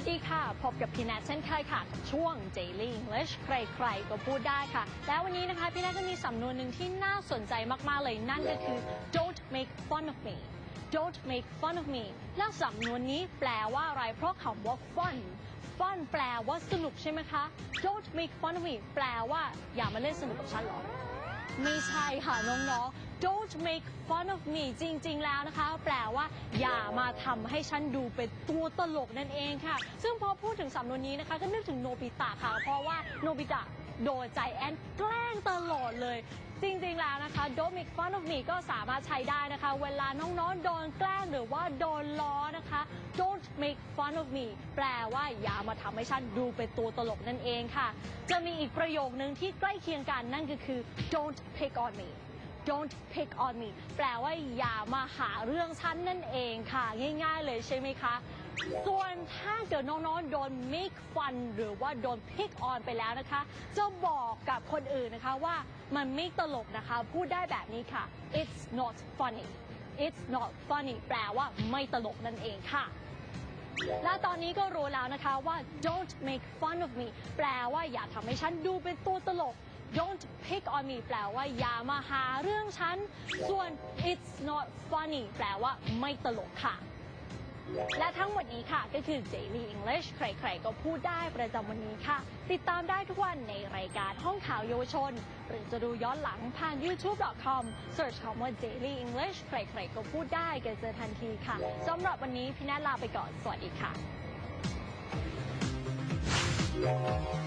วัสดีค่ะ พบกับพี่แนทเช่นเคยค่ะ ช่วง Daily English ใครๆ ก็พูดได้ค่ะ แล้ววันนี้นะคะ พี่แนทก็มีสำนวนหนึ่งที่น่าสนใจมากๆเลย นั่นก็คือ don't make fun of me don't make fun of me แล้วสำนวนนี้แปลว่าอะไร เพราะคำว่า fun fun แปลว่าสนุกใช่ไหมคะ don't make fun of me แปลว่าอย่ามาเล่นสนุกกับฉันหรอ ไม่ใช่ค่ะน้องๆ don't make fun of me จริง ๆ แล้วนะคะ แปลว่า อย่ามาทำให้ฉันดูเป็นตัวตลกนั่นเองค่ะ ซึ่งพอพูดถึงสำนวนนี้นะคะ ก็นึกถึงโนบิตะค่ะ เพราะว่าโนบิตะโดนใจแอนแกล้งตลอดเลย จริง ๆ แล้วนะคะ don't make fun of me ก็สามารถใช้ได้นะคะ เวลาน้อง ๆ โดนแกล้งหรือว่าโดนล้อนะคะ don't make fun of me แปลว่าอย่ามาทำให้ฉันดูเป็นตัวตลกนั่นเองค่ะ จะมีอีกประโยคนึงที่ใกล้เคียงกันนั่นก็คือ don't pick on me don't pick on me แปลว่าอย่ามาหาเรื่องฉันนั่นเองค่ะ ง่ายๆเลยใช่ไหมคะ ส่วนถ้าเกิดน้องๆ โดน make fun หรือว่าโดน pick on ไปแล้วนะคะ จะบอกกับคนอื่นนะคะว่ามันไม่ตลกนะคะ พูดได้แบบนี้ค่ะ it's not funny it's not funny แปลว่าไม่ตลกนั่นเองค่ะและตอนนี้ก็รู้แล้วนะคะว่า don't make fun of me แปลว่าอย่าทำให้ฉันดูเป็นตัวตลก don't pick on me แปลว่าอย่ามาหาเรื่องฉัน ส่วน it's not funny แปลว่าไม่ตลกค่ะ และทั้งหมดนี้ค่ะก็คือ Daily English ใครๆ ก็พูดได้ประจำวันนี้ค่ะ ติดตามได้ทุกวันในรายการห้องข่าวเยาวชน หรือจะดูย้อนหลังผ่าน youtube.com search คำว่า Daily English ใครๆ ก็พูดได้กันเจอทันทีค่ะสำหรับวันนี้พี่แนทลาไปก่อน สวัสดีค่ะ